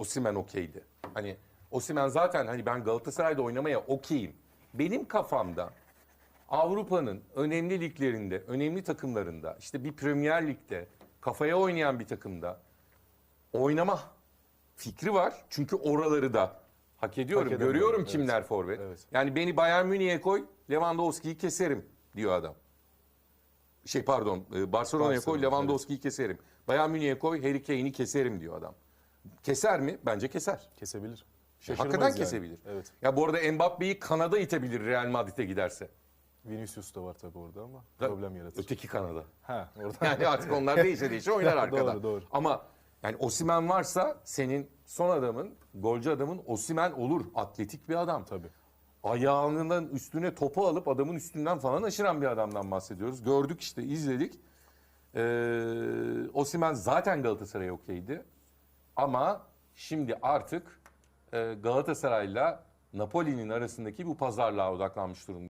Osimhen okeydi. Hani Osimhen zaten hani ben Galatasaray'da oynamaya okeyim. Benim kafamda Avrupa'nın önemli liglerinde, önemli takımlarında, işte bir Premier Lig'de kafaya oynayan bir takımda oynama fikri var. Çünkü oraları da hak ediyorum. Hak Görüyorum evet. kimler forvet. Evet. Yani beni Bayern Münih'e koy, Lewandowski'yi keserim diyor adam. Şey pardon, e, Barcelona'ya koy, Barcelona, Lewandowski'yi keserim. Bayern Münih'e koy, Harry Kane'i keserim diyor adam. Keser mi? Bence keser. Kesebilir. Hakikaten Şaşırmayız yani. kesebilir. Evet. Ya bu arada Mbappe'yi kanada itebilir Real Madrid'e giderse. Vinicius da var tabii orada ama problem yaratır. Öteki kanada. Ha orada. Yani artık onlar değişe değişe oynar arkada. Doğru, doğru. Ama yani Osimen varsa senin son adamın, golcü adamın Osimen olur. Atletik bir adam. tabii. Ayağının üstüne topu alıp adamın üstünden falan aşıran bir adamdan bahsediyoruz. Gördük işte izledik. Ee, Osimen zaten Galatasaray'a okeydi. Ama şimdi artık e, Galatasaray'la Napoli'nin arasındaki bu pazarlığa odaklanmış durumda.